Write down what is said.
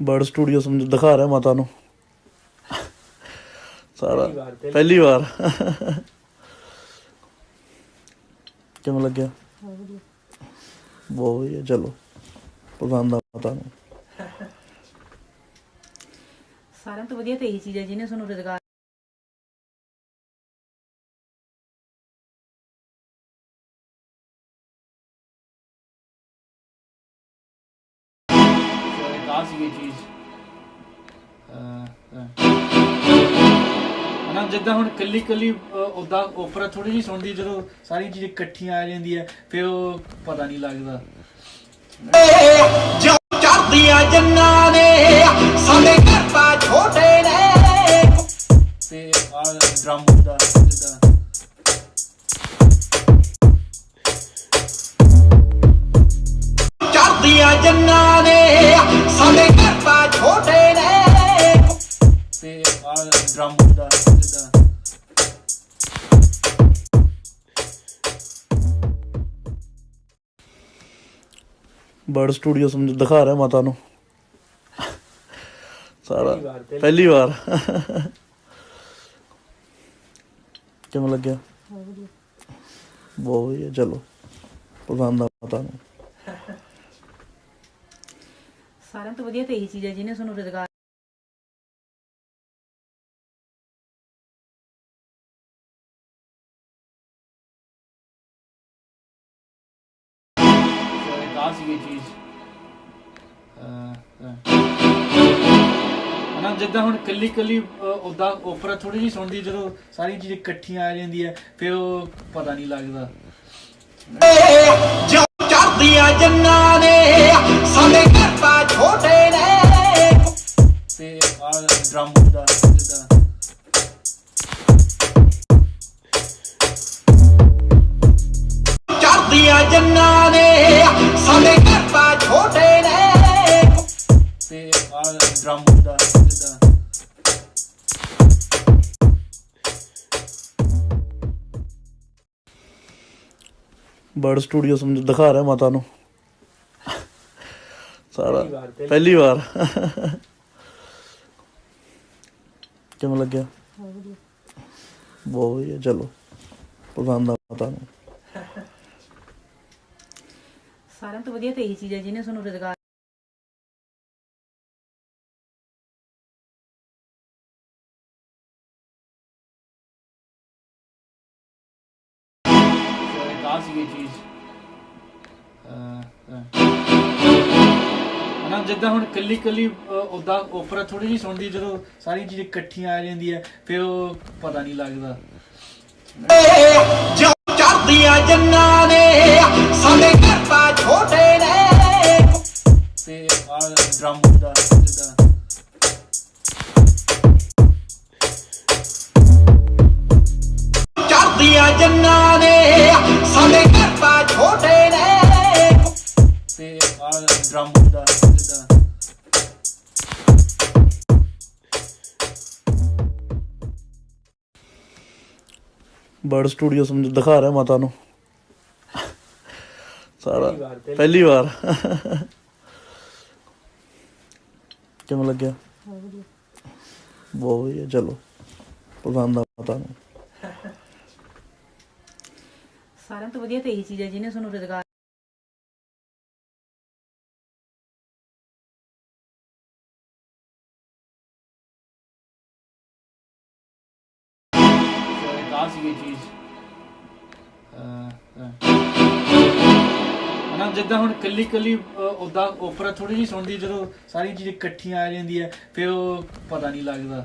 Bird studio ਸਮਝ ਦਿਖਾ ਰਿਹਾ ਮਾਤਾ ਨੂੰ। ਸਾਰਾ ਪਹਿਲੀ ਵਾਰ, ਕਿਵੇਂ ਲੱਗਿਆ? ਬਹੁਤ ਵਧੀਆ। ਚਲੋ ਪਸੰਦ ਆ ਮਾਤਾ ਨੂੰ। ਸਾਰਿਆਂ ਤੋਂ ਵਧੀਆ ਤਾਂ ਇਹੀ ਚੀਜ਼ ਹੈ ਜਿਹਨੇ ਤੁਹਾਨੂੰ ਰੋਜ਼ਗਾਰ ਆ ਸੀ ਇਹ ਚੀਜ਼। ਹਨਾ ਜਿੱਦਾਂ ਹੁਣ ਕੱਲੀ ਕੱਲੀ ਉਦਾਂ ਓਪਰਾ ਥੋੜੀ ਜਿਹੀ ਸੁਣਦੀ ਜਦੋਂ ਸਾਰੀਆਂ ਚੀਜ਼ਾਂ ਇਕੱਠੀਆਂ ਆ ਜਾਂਦੀਆਂ ਫਿਰ ਉਹ ਪਤਾ ਨਹੀਂ ਲੱਗਦਾ। ਜੋ ਚੜਦੀਆਂ ਜੰਨਾਂ ਨੇ ਸਾਡੇ ਘਰ ਪਾ ਛੋਟੇ ਨੇ। ਤੇ ਆ ਡਰਮ ਦਾ ਜਿੱਦਾਂ। ਚੜਦੀਆਂ ਜੰਨਾਂ ਡਰਮ ਦਾ ਜਿੱਦਾਂ ਬਰਡ ਸਟੂਡੀਓ ਸਮਝ ਦਿਖਾ ਰਿਹਾ ਮਾਤਾ ਨੂੰ। ਸਾਰਾ ਪਹਿਲੀ ਵਾਰ, ਪਹਿਲੀ ਪਹਿਲੀ ਵਾਰ ਕਿਵੇਂ ਲੱਗਿਆ? ਬਹੁਤ ਵਧੀਆ। ਚਲੋ। ਪਸੰਦ ਆ ਮਾਤਾ ਨੂੰ। ਸਾਰਿਆਂ ਤੋਂ ਵਧੀਆ ਤਾਂ ਇਹੀ ਚੀਜ਼ ਹੈ ਜਿਹਨੇ ਤੁਹਾਨੂੰ ਰੋਜ਼ਗਾਰ ਆ ਸੀ ਚੀਜ਼। ਅਹ, ਜਿੱਦਾਂ ਹੁਣ ਕੱਲੀ ਕੱਲੀ ਉਦਾਂ ਓਪਰਾ ਥੋੜੀ ਜਿਹੀ ਸੁਣਦੀ ਜਦੋਂ ਸਾਰੀਆਂ ਚੀਜ਼ ਇਕੱਠੀਆਂ ਆ ਜਾਂਦੀ ਹੈ ਫਿਰ ਉਹ ਪਤਾ ਨਹੀਂ ਲੱਗਦਾ। ਬਰਡ ਸਟੂਡੀਓ ਸਮਝ ਦਿਖਾ ਰਿਹਾ ਮਾਤਾ ਨੂੰ। ਸਾਰਾ ਪਹਿਲੀ ਵਾਰ, ਕਿਵੇਂ ਲੱਗਿਆ? ਬਹੁਤ ਵਧੀਆ ਚਲੋ। ਪਸੰਦ ਆ ਮਾਤਾ ਨੂੰ। ਸਾਰਿਆਂ ਤੋਂ ਵਧੀਆ ਤਾਂ ਇਹੀ ਚੀਜ਼ ਹੈ ਜਿਹਨੇ ਤੁਹਾਨੂੰ ਰੋਜ਼ਗਾਰ ਸੀ ਇਹ ਚੀਜ਼। ਅਹ, ਜਿੱਦਾਂ ਹੁਣ ਕੱਲੀ ਕੱਲੀ ਉਦਾਂ ਓਪਰਾ ਥੋੜੀ ਜਿਹੀ ਸੁਣਦੀ ਜਦੋਂ ਸਾਰੀਆਂ ਚੀਜ਼ ਇਕੱਠੀਆਂ ਆ ਜਾਂਦੀ ਹੈ ਫਿਰ ਉਹ ਪਤਾ ਨਹੀਂ ਲੱਗਦਾ। ਦਾ ਜਿੱਦਾਂ ਬਰਡ ਸਟੂਡੀਓ ਸਮਝ ਦਿਖਾ ਰਿਹਾ ਮਾਤਾ ਨੂੰ। ਸਾਰਾ ਪਹਿਲੀ ਵਾਰ, ਪਹਿਲੀ ਪਹਿਲੀ ਵਾਰ। ਕਿਵੇਂ ਲੱਗਿਆ? ਬਹੁਤ ਵਧੀਆ ਚਲੋ। ਪਸੰਦ ਆ ਮਾਤਾ ਨੂੰ। ਸਾਰਿਆਂ ਤੋਂ ਵਧੀਆ ਤਾਂ ਇਹੀ ਚੀਜ਼ ਹੈ ਜਿਹਨੇ ਤੁਹਾਨੂੰ ਰੋਜ਼ਗਾਰ ਆ ਸੀ ਚੀਜ਼। ਅਹ, ਹਨਾ ਜਿੱਦਾਂ ਹੁਣ ਕੱਲੀ ਕੱਲੀ ਉਦਾਂ ਓਪਰਾ ਥੋੜੀ ਜਿਹੀ ਸੁਣਦੀ ਜਦੋਂ ਸਾਰੀਆਂ ਚੀਜ਼ਾਂ ਇਕੱਠੀਆਂ ਆ ਜਾਂਦੀ ਹੈ ਫਿਰ ਉਹ ਪਤਾ ਨਹੀਂ ਲੱਗਦਾ।